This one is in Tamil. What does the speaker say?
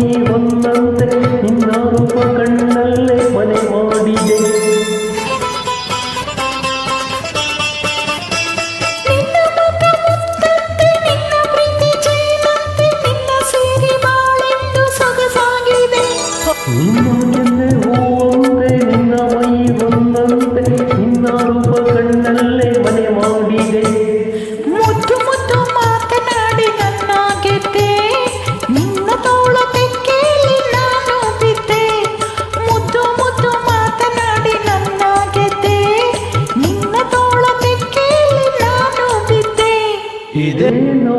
ನಿನ್ನ ಮೈ ಹೊನ್ನಂತೆ ಇದೇನೋ